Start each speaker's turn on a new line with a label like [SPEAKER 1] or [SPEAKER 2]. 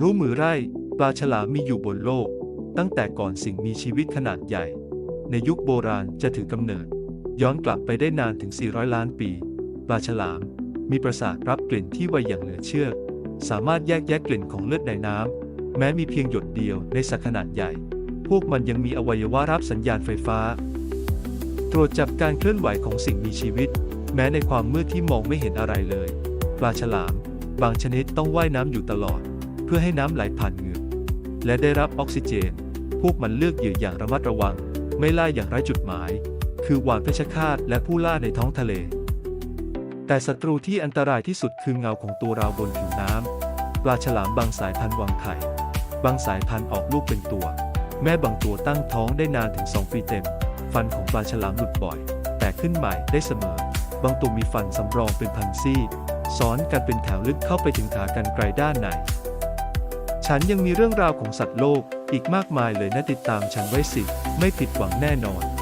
[SPEAKER 1] รู้มือไร่ปลาฉลามมีอยู่บนโลก ตั้งแต่ก่อนสิ่งมีชีวิตขนาดใหญ่ ในยุคโบราณจะถือกำเนิด ย้อนกลับไปได้นานถึง 400 ล้านปี ปลาฉลาม มีประสาทรับกลิ่นที่ไวอย่างเหลือเชื่อ สามารถแยกแยะกลิ่นของเลือดในน้ำแม้มีเพียงหยดเดียวในสัตว์ขนาดใหญ่ พวกมันยังมีอวัยวะรับสัญญาณไฟฟ้า ตรวจจับการเคลื่อนไหวของสิ่งมีชีวิต แม้ในความมืดที่มองไม่เห็นอะไรเลย ปลาฉลาม บางชนิดต้องว่ายน้ำอยู่ตลอด เพื่อให้น้ำไหลผ่านเหงือกและได้รับออกซิเจน พวกมันเลือกเหยื่ออย่างระมัดระวัง ไม่ล่าอย่างไร้จุดหมาย คือหวานเพชฌฆาตและผู้ล่าในท้องทะเล แต่ศัตรูที่อันตรายที่สุดคือเงาของตัวเราบนผิวน้ำปลาฉลามบางสายพันธุ์วางไข่ บางสายพันธุ์ออกลูกเป็นตัว แม่บางตัวตั้งท้องได้นานถึง 2 ปีเต็ม ฟันของปลาฉลามหลุดบ่อย แต่ขึ้นใหม่ได้เสมอ บางตัวมีฟันสำรองเป็นพันซี่ซ้อนกันเป็นแถวลึกเข้าไปถึงขากรรไกรด้านใน ฉันยังมีเรื่องราวของสัตว์โลกอีกมากมายเลยนะติดตามฉันไว้สิ ไม่ผิดหวังแน่นอน